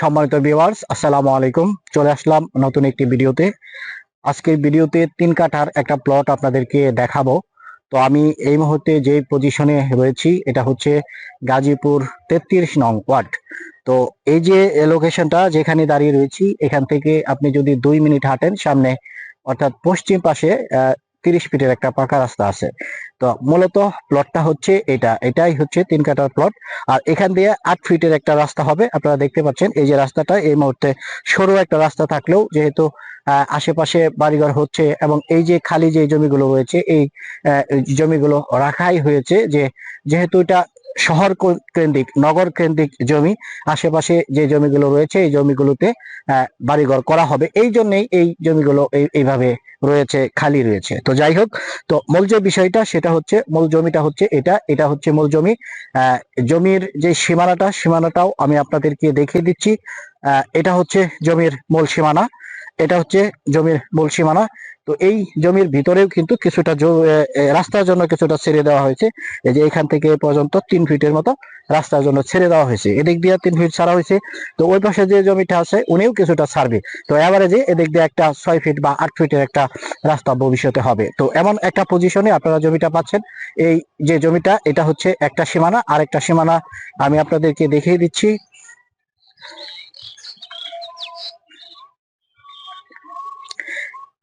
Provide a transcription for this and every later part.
সম্মানিত ভিউয়ার্স আসসালামু আলাইকুম। চলে আসলাম নতুন একটি ভিডিওতে। আজকের ভিডিওতে তিন কাঠার একটা প্লট আপনাদেরকে দেখাবো। তো আমি এই মুহূর্তে যে পজিশনে রয়েছি, এটা হচ্ছে গাজীপুর তেত্রিশ নং ওয়ার্ড। তো এই যে লোকেশনটা যেখানে দাঁড়িয়ে রয়েছি, এখান থেকে আপনি যদি দুই মিনিট হাঁটেন, সামনে অর্থাৎ পশ্চিম পাশে তিরিশ ফিটের একটা পাকা রাস্তা আছে। তো মূলত প্লটটা হচ্ছে এটা, এটাই হচ্ছে তিন কাটার প্লট আর এখান দিয়ে আট ফিটের একটা রাস্তা হবে, আপনারা দেখতে পাচ্ছেন। এই যে রাস্তাটা, এই মুহূর্তে সরু একটা রাস্তা থাকলেও যেহেতু আশেপাশে বাড়িঘর হচ্ছে এবং এই যে খালি যে জমিগুলো রয়েছে, এই জমিগুলো রাখাই হয়েছে যে, যেহেতু এটা শহর কেন্দ্রিক, নগর কেন্দ্রিক জমি, আশেপাশে যে জমিগুলো রয়েছে, এই জমিগুলোতে বাড়িঘর করা হবে। এই জন্যই এই জমিগুলো এই- এইভাবে রয়েছে, খালি রয়েছে। তো যাই হোক, তো মূল যে বিষয়টা, সেটা হচ্ছে, মূল জমিটা হচ্ছে এটা এটা হচ্ছে মূল জমি। জমির যে সীমানাটা, সীমানাটাও আমি আপনাদেরকে দেখিয়ে দিচ্ছি। এটা হচ্ছে জমির মূল সীমানা। এটা হচ্ছে জমির মূল সীমানা। তো এই জমির ভিতরেও কিন্তু কিছুটা রাস্তার জন্য কিছুটা ছেড়ে দেওয়া হয়েছে। এই যে এখান থেকে পর্যন্ত তিন ফিটের মতো রাস্তার জন্য ছেড়ে দেওয়া হয়েছে। এদিক দিয়ে তিন ফিট ছাড়া হয়েছে। তো ওই পাশে যে জমিটা আছে, উনিও কিছুটা ছাড়বে। তো এভারেজে এদিক দিয়ে একটা ছয় ফিট বা আট ফিটের একটা রাস্তা ভবিষ্যতে হবে। তো এমন একটা পজিশনে আপনারা জমিটা পাচ্ছেন। এই যে জমিটা, এটা হচ্ছে একটা সীমানা। আর একটা সীমানা আমি আপনাদেরকে দেখিয়ে দিচ্ছি।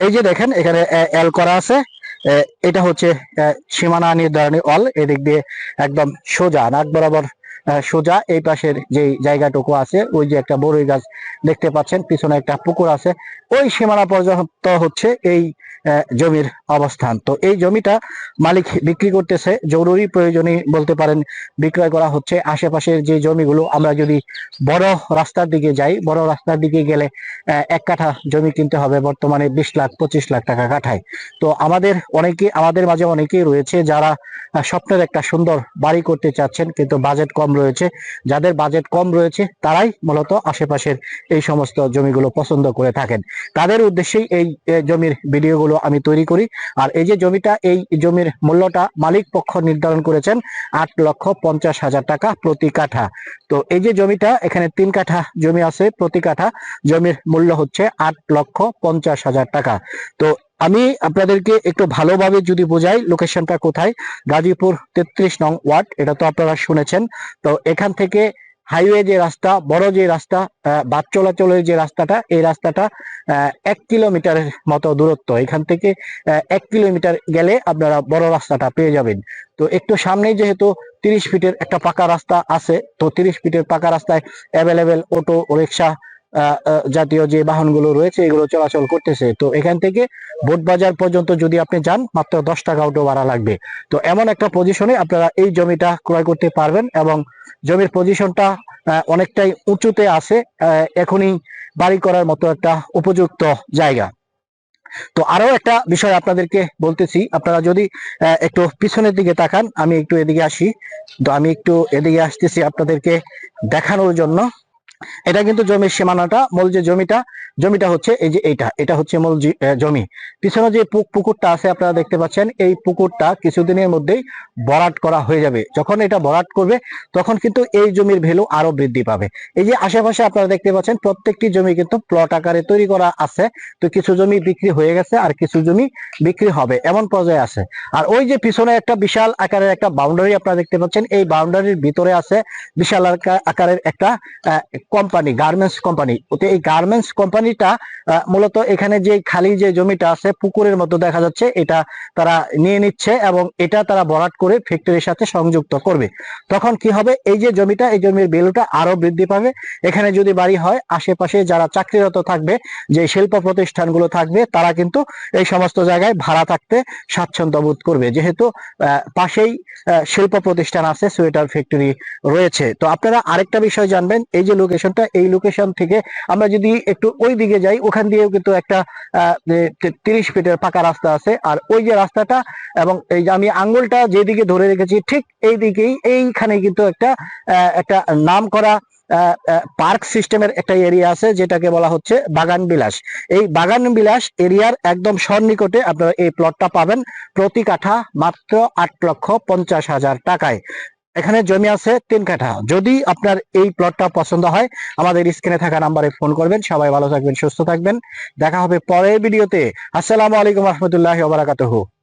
এই যে দেখেন, এখানে এল করা আছে। এটা হচ্ছে সীমানা নির্ধারণী অল। এদিক দিয়ে একদম সোজা, নাক বরাবর সোজা। এই পাশের যে জায়গাটুকু আছে, ওই যে একটা বড়ই গাছ দেখতে পাচ্ছেন, পিছনে একটা পুকুর আছে। ওই সীমানা পর্যন্ত হচ্ছে এই জমির অবস্থান। তো এই জমিটা মালিক বিক্রি করতেছে, জরুরি প্রয়োজনে বলতে পারেন বিক্রয় করা হচ্ছে। আশেপাশের যে জমিগুলো আমরা যদি বড় রাস্তার দিকে যাই, বড় রাস্তার দিকে গেলে এক কাঠা জমি কিনতে হবে, বর্তমানে বিশ লাখ, পঁচিশ লাখ টাকা কাঠায়। তো আমাদের অনেকে, আমাদের মাঝে অনেকেই রয়েছে যারা স্বপ্নের একটা সুন্দর বাড়ি করতে চাচ্ছেন, কিন্তু বাজেট কম রয়েছে। যাদের বাজেট কম রয়েছে, তারাই মূলত আশেপাশের এই সমস্ত জমিগুলো পছন্দ করে থাকেন। তাদের উদ্দেশ্যেই এই জমির ভিডিওগুলো আমি তৈরি করি। আর এই যে জমিটা, এই জমির মূল্যটা মালিক পক্ষ নির্ধারণ করেছেন আট লক্ষ পঞ্চাশ হাজার টাকা প্রতি কাঠা। তো এই যে জমিটা, এখানে তিন কাঠা জমি আছে প্রতি কাঠা। জমির মূল্য হচ্ছে আট লক্ষ পঞ্চাশ হাজার টাকা। তো আমি আপনাদেরকে একটু ভালোভাবে যদি বোঝাই লোকেশনটা কোথায়? গাজীপুর তেত্রিশ নং ওয়ার্ড, এটা তো আপনারা শুনেছেন। তো এখান থেকে হাইওয়ে যে রাস্তা, বড় যে রাস্তা বাস চলাচলের যে রাস্তাটা, এই রাস্তাটা এক কিলোমিটারের মতো দূরত্ব। এখান থেকে এক কিলোমিটার গেলে আপনারা বড় রাস্তাটা পেয়ে যাবেন। তো একটু সামনেই যেহেতু তিরিশ ফিটের একটা পাকা রাস্তা আছে, তো তিরিশ ফিটের পাকা রাস্তায় অ্যাভেলেবেল অটো রিক্সা জাতীয় যে বাহনগুলো রয়েছে, এগুলো চলাচল করতেছে। তো এখান থেকে বোট বাজার পর্যন্ত যদি আপনি যান, মাত্র দশ টাকা অটো ভাড়া লাগবে। তো এমন একটা পজিশনে আপনারা এই জমিটা ক্রয় করতে পারবেন এবং জমির পজিশনটা অনেকটাই উঁচুতে আছে এখনই বাড়ি করার মতো একটা উপযুক্ত জায়গা। তো আরও একটা বিষয় আপনাদেরকে বলতেছি, আপনারা যদি একটু পিছনের দিকে তাকান, আমি একটু এদিকে আসি। তো আমি একটু এদিকে আসতেছি আপনাদেরকে দেখানোর জন্য। এটা কিন্তু জমির সীমানাটা, মূল যে জমিটা জমিটা হচ্ছে এই যে এইটা, এটা হচ্ছে মূল জমি। পিছনে যে পুক- পুকুরটা আছে আপনারা দেখতে পাচ্ছেন, এই পুকুরটা কিছুদিনের মধ্যেই ভরাট করা হয়ে যাবে। যখন এটা ভরাট করবে, তখন কিন্তু এই জমির ভ্যালু আরও বৃদ্ধি পাবে। এই যে আশেপাশে আপনারা দেখতে পাচ্ছেন, প্রত্যেকটি জমি কিন্তু প্লট আকারে তৈরি করা আছে। তো কিছু জমি বিক্রি হয়ে গেছে আর কিছু জমি বিক্রি হবে, এমন পর্যায়ে আছে। আর ওই যে পিছনে একটা বিশাল আকারের একটা বাউন্ডারি আপনারা দেখতে পাচ্ছেন, এই বাউন্ডারির ভিতরে আছে বিশাল আকা- আকারের একটা কোম্পানি গার্মেন্টস কোম্পানি ওতে এই গার্মেন্টস কোম্পানিটা মূলত এখানে যে খালি যে জমিটা আছে, পুকুরের মতো দেখা যাচ্ছে, এটা তারা নিয়ে নিচ্ছে এবং এটা তারা ভরাট করে ফ্যাক্টরির সাথে সংযুক্ত করবে। তখন কি হবে? এই যে জমিটা, এই জমির ভ্যালুটা আরও বৃদ্ধি পাবে। এখানে যদি বাড়ি হয়, আশেপাশে যারা চাকরিরত থাকবে, যে শিল্প প্রতিষ্ঠানগুলো থাকবে, তারা কিন্তু এই সমস্ত জায়গায় ভাড়া থাকতে স্বাচ্ছন্দ্য বোধ করবে। যেহেতু পাশেই শিল্প প্রতিষ্ঠান আছে, সোয়েটার ফ্যাক্টরি রয়েছে। তো আপনারা আরেকটা বিষয় জানবেন, এই যে লোকেশনটা এই লোকেশন থেকে আমরা যদি একটু ওই দিকে যাই, ওখান দিয়েও কিন্তু একটা তিরিশ ফিটের পাকা রাস্তা আছে। আর ওই যে রাস্তাটা এবং এই যে আমি আঙ্গুলটা যেদিকে ধরে রেখেছি, ঠিক এই দিকেই এইখানে কিন্তু একটা একটা নাম করা পার্ক সিস্টেমের একটা এরিয়া আছে, যেটাকে বলা হচ্ছে বাগান বিলাস। এই বাগান বিলাস এরিয়ার একদম সন্নিকটে আপনারা এই প্লটটা পাবেন প্রতি কাঠা মাত্র আট লক্ষ পঞ্চাশ হাজার টাকায়। এখানে জমি আছে তিন কাঠা। যদি আপনার এই প্লটটা পছন্দ হয়, আমাদের স্ক্রিনে থাকা নাম্বারে ফোন করবেন। সবাই ভালো থাকবেন, সুস্থ থাকবেন। দেখা হবে পরের ভিডিওতে আসসালামু আলাইকুম রহমতুল্লাহ বারাকাতুহু।